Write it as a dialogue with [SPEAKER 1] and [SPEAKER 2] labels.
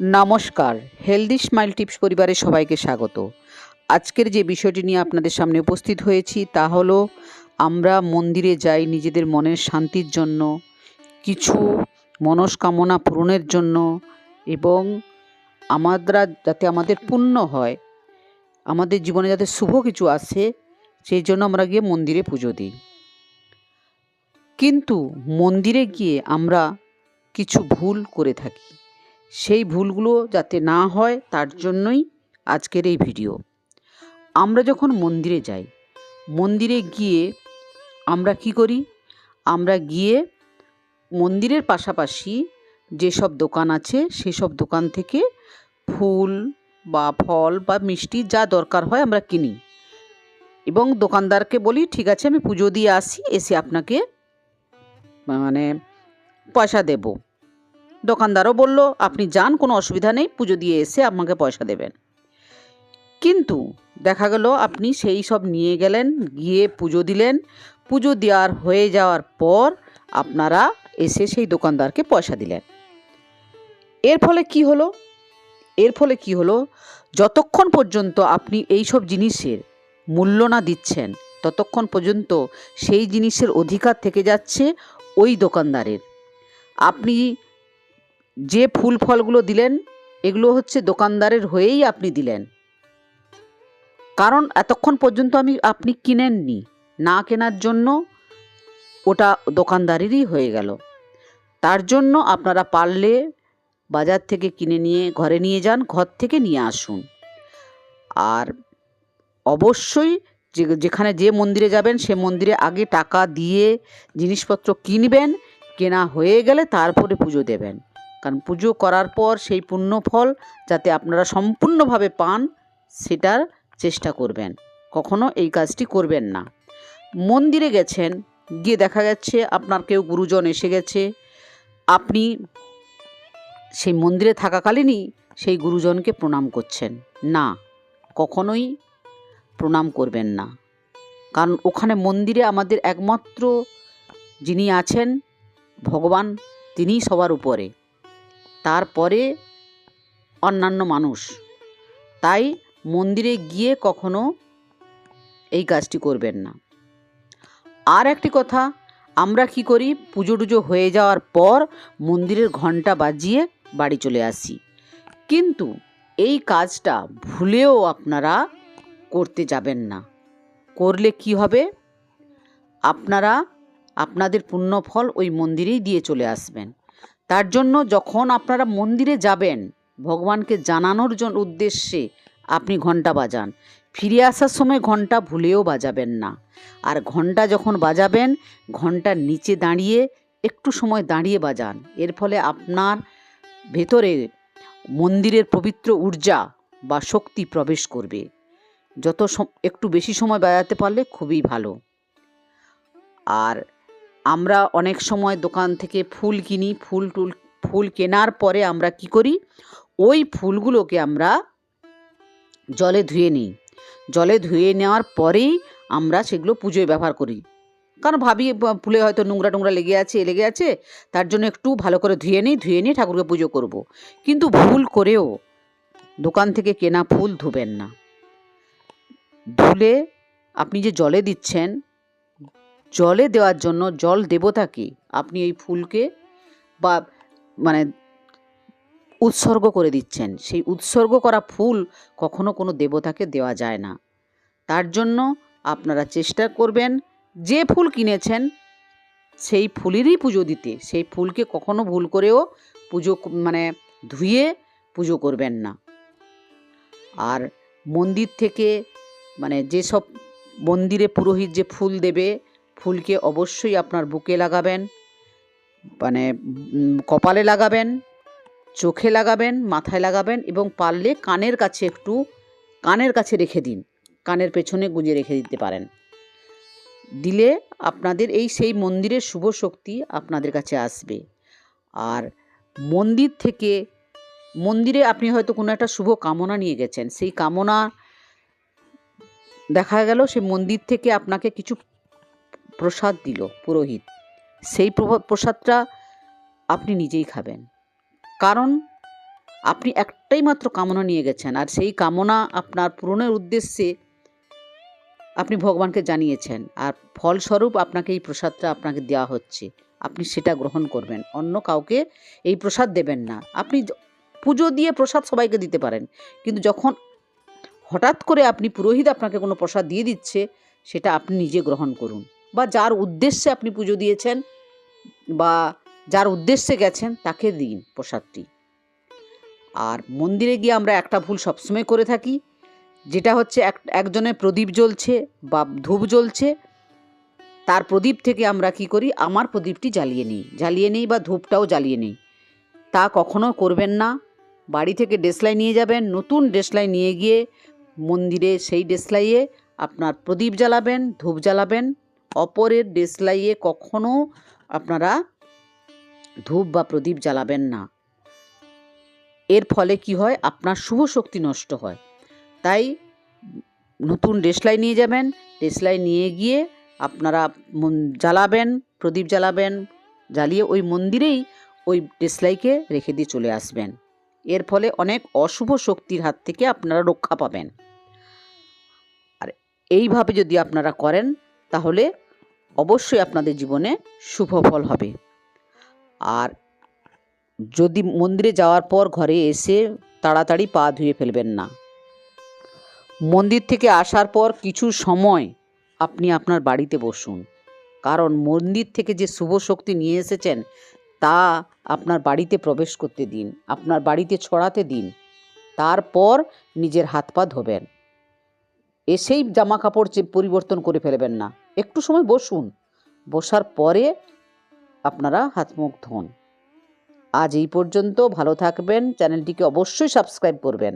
[SPEAKER 1] নমস্কার healthy smile tips পরিবারের সবাইকে স্বাগত। আজকের যে বিষয়টি নিয়ে আপনাদের সামনে উপস্থিত হয়েছি তা হলো, আমরা মন্দিরে যাই নিজেদের মনের শান্তির জন্য, কিছু মনস্কামনা পূরণের জন্য এবং আমরা যাতে আমাদের পুণ্য হয়, আমাদের জীবনে যাতে শুভ কিছু আসে, সেই জন্য আমরা গিয়ে মন্দিরে পুজো দিই। কিন্তু মন্দিরে গিয়ে আমরা কিছু ভুল করে থাকি। সেই ভুলগুলো যাতে না হয়, তার জন্যই আজকের এই ভিডিও। আমরা যখন মন্দিরে যাই, মন্দিরে গিয়ে আমরা কি করি? আমরা গিয়ে মন্দিরের পাশাপাশি যেসব দোকান আছে, সেসব দোকান থেকে ফুল বা ফল বা মিষ্টি যা দরকার হয় আমরা কিনি। এবং দোকানদারকে বলি, ঠিক আছে, আমি পুজো দিয়ে আসি, এসে আপনাকে মানে পয়সা দেবো। দোকানদারও বলল, আপনি যান, কোনো অসুবিধা নেই, পুজো দিয়ে এসে আমাকে পয়সা দেবেন। কিন্তু দেখা গেল, আপনি সেই সব নিয়ে গেলেন, গিয়ে পুজো দিলেন। পুজো দেওয়ার হয়ে যাওয়ার পর আপনারা এসে সেই দোকানদারকে পয়সা দিলেন। এর ফলে কি হলো? এর ফলে কি হলো? যতক্ষণ পর্যন্ত আপনি এই সব জিনিসের মূল্য না দিচ্ছেন, ততক্ষণ পর্যন্ত সেই জিনিসের অধিকার থেকে যাচ্ছে ওই দোকানদারের। আপনি যে ফুল ফলগুলো দিলেন, এগুলো হচ্ছে দোকানদারের হয়েই আপনি দিলেন। কারণ এতক্ষণ পর্যন্ত আমি, আপনি কিনেননি। না কেনার জন্য ওটা দোকানদারেরই হয়ে গেল। তার জন্য আপনারা পারলে বাজার থেকে কিনে নিয়ে, ঘরে নিয়ে যান, ঘর থেকে নিয়ে আসুন। আর অবশ্যই যে, যেখানে যে মন্দিরে যাবেন, সে মন্দিরে আগে টাকা দিয়ে জিনিসপত্র কিনবেন, কেনা হয়ে গেলে তারপরে পুজো দেবেন। কারণ পুজো করার পর সেই পুণ্য ফল যাতে আপনারা সম্পূর্ণভাবে পান, সেটার চেষ্টা করবেন। কখনো এই কাজটি করবেন না। মন্দিরে গেছেন, গিয়ে দেখা যাচ্ছে আপনার কেউ গুরুজন এসে গেছে। আপনি সেই মন্দিরে থাকাকালীনই সেই গুরুজনকে প্রণাম করছেন। না, কখনোই প্রণাম করবেন না। কারণ ওখানে মন্দিরে আমাদের একমাত্র যিনি আছেন, ভগবান, তিনিই সবার উপরে। তারপরে অন্যান্য মানুষ। তাই মন্দিরে গিয়ে কখনো এই কাজটি করবেন না। আর একটি কথা, আমরা কি করি? পুজো টুজো হয়ে যাওয়ার পর মন্দিরের ঘণ্টা বাজিয়ে বাড়ি চলে আসি। কিন্তু এই কাজটা ভুলেও আপনারা করতে যাবেন না। করলে কি হবে? আপনারা আপনাদের পুণ্যফল ওই মন্দিরেই দিয়ে চলে আসবেন। তার জন্য যখন আপনারা মন্দিরে যাবেন, ভগবানকে জানানোর জন্য উদ্দেশ্যে আপনি ঘণ্টা বাজান। ফিরে আসার সময় ঘণ্টা ভুলেও বাজাবেন না। আর ঘণ্টা যখন বাজাবেন ঘণ্টার নিচে দাঁড়িয়ে একটু সময় দাঁড়িয়ে বাজান। এর ফলে আপনার ভেতরে মন্দিরের পবিত্র ঊর্জা বা শক্তি প্রবেশ করবে। যত একটু বেশি সময় বাজাতে পারলে খুবই ভালো। আর আমরা অনেক সময় দোকান থেকে ফুল কিনি, ফুল টুল, ফুল কেনার পরে আমরা কি করি? ওই ফুলগুলোকে আমরা জলে ধুয়ে নিই। জলে ধুয়ে নেওয়ার পরেই আমরা সেগুলো পুজোয় ব্যবহার করি। কারণ ভাবি, ফুলে হয়তো নোংরা টোংরা লেগে আছে লেগে আছে, তার জন্য একটু ভালো করে ধুয়ে নিই, ধুয়ে নিয়ে ঠাকুরকে পুজো করব। কিন্তু ভুল করেও দোকান থেকে কেনা ফুল ধুবেন না। ধুলে আপনি যে জলে দিচ্ছেন জলে দেওয়ার জন্য জল দেবতাকে আপনি এই ফুলকে বা মানে উৎসর্গ করে দিচ্ছেন। সেই উৎসর্গ করা ফুল কখনো কোনো দেবতাকে দেওয়া যায় না। তার জন্য আপনারা চেষ্টা করবেন, যে ফুল কিনেছেন, সেই ফুলেরই পুজো দিতে। সেই ফুলকে কখনো ভুল করেও পুজো মানে ধুয়ে পুজো করবেন না। আর মন্দির থেকে মানে যেসব মন্দিরে পুরোহিত যে ফুল দেবে ফুলকে অবশ্যই আপনার বুকে লাগাবেন মানে কপালে লাগাবেন, চোখে লাগাবেন, মাথায় লাগাবেন এবং পারলে কানের কাছে একটু, কানের কাছে রেখে দিন। কানের পেছনে গুঁজে রেখে দিতে পারেন। দিলে আপনাদের এই সেই মন্দিরের শুভ শক্তি আপনাদের কাছে আসবে। আর মন্দির থেকে, মন্দিরে আপনি হয়তো কোনো একটা শুভ কামনা নিয়ে গেছেন। সেই কামনা দেখা গেল, সে মন্দির থেকে আপনাকে কিছু প্রসাদ দিল পুরোহিত। সেই প্রসাদটা আপনি নিজেই খাবেন। কারণ আপনি একটাই মাত্র কামনা নিয়ে গেছেন আর সেই কামনা আপনার পূরণের উদ্দেশ্যে আপনি ভগবানকে জানিয়েছেন আর ফলস্বরূপ আপনাকে এই প্রসাদটা আপনাকে দেওয়া হচ্ছে। আপনি সেটা গ্রহণ করবেন। অন্য কাউকে এই প্রসাদ দেবেন না। আপনি পুজো দিয়ে প্রসাদ সবাইকে দিতে পারেন। কিন্তু যখন হঠাৎ করে আপনি পুরোহিত আপনাকে কোনো প্রসাদ দিয়ে দিচ্ছে, সেটা আপনি নিজে গ্রহণ করুন। বা যার উদ্দেশ্যে আপনি পুজো দিয়েছেন বা যার উদ্দেশ্যে গেছেন, তাকে দিন প্রসাদটি। আর মন্দিরে গিয়ে আমরা একটা ভুল সবসময় করে থাকি, যেটা হচ্ছে এক, একজনের প্রদীপ জ্বলছে বা ধূপ জ্বলছে, তার প্রদীপ থেকে আমরা কি করি, আমার প্রদীপটি জ্বালিয়ে নিই। জ্বালিয়ে নিই বা ধূপটাও জ্বালিয়ে নিই। তা কখনো করবেন না। বাড়ি থেকে ডেসলাই নিয়ে যাবেন, নতুন ডেসলাই নিয়ে গিয়ে মন্দিরে সেই ডেসলাইয়ে আপনার প্রদীপ জ্বালাবেন, ধূপ জ্বালাবেন অপরের ডেসলাইয়ে কখনো আপনারা ধূপ বা প্রদীপ জ্বালাবেন না। এর ফলে কি হয়? আপনার শুভ শক্তি নষ্ট হয়। তাই নতুন ডেসলাই নিয়ে যাবেন। ডেসলাই নিয়ে গিয়ে আপনারা জ্বালাবেন, প্রদীপ জ্বালাবেন, জ্বালিয়ে ওই মন্দিরেই ওই ডেসলাইকে রেখে দিয়ে চলে আসবেন। এর ফলে অনেক অশুভ শক্তির হাত থেকে আপনারা রক্ষা পাবেন। আর এইভাবে যদি আপনারা করেন তাহলে অবশ্যই আপনাদের জীবনে শুভ ফল হবে। আর যদি মন্দিরে যাওয়ার পর ঘরে এসে তাড়াতাড়ি পা ধুয়ে ফেলবেন না। মন্দির থেকে আসার পর কিছু সময় আপনি আপনার বাড়িতে বসুন। কারণ মন্দির থেকে যে শুভ শক্তি নিয়ে এসেছেন, তা আপনার বাড়িতে প্রবেশ করতে দিন, আপনার বাড়িতে ছড়াতে দিন। তারপর নিজের হাত পা ধোবেন। এসেই জামা কাপড় পরিবর্তন করে ফেলবেন না। একটু সময় বসুন। বসার পরে আপনারা হাত মুখ ধোন। আজ এই পর্যন্ত ভালো থাকবেন। চ্যানেলটিকে অবশ্যই সাবস্ক্রাইব করবেন।